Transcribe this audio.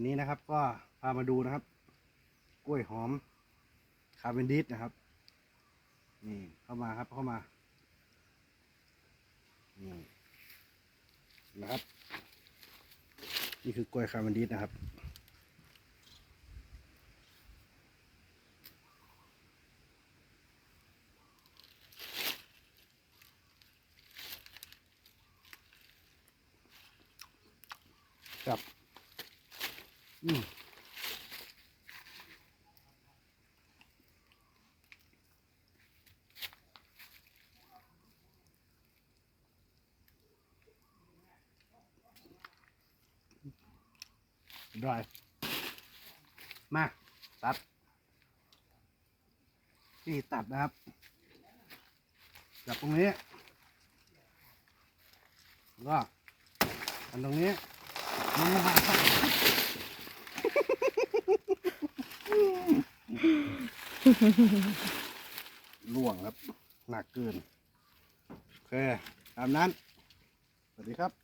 วันนี้นะครับก็พามาดูนะครับ กล้วยหอมคาร์เบนดิสนะครับ นี่เข้ามาครับเข้ามา นี่นะครับ นี่คือกล้วยคาร์เบนดิสนะครับครั บอืมได้มา ตัด ที่ตัดนะครับจับตรงนี้แล้วก็อันตรงนี้มันมาครับ ล่วงครับ หนักเกิน โอเค ตามนั้น สวัสดีครับ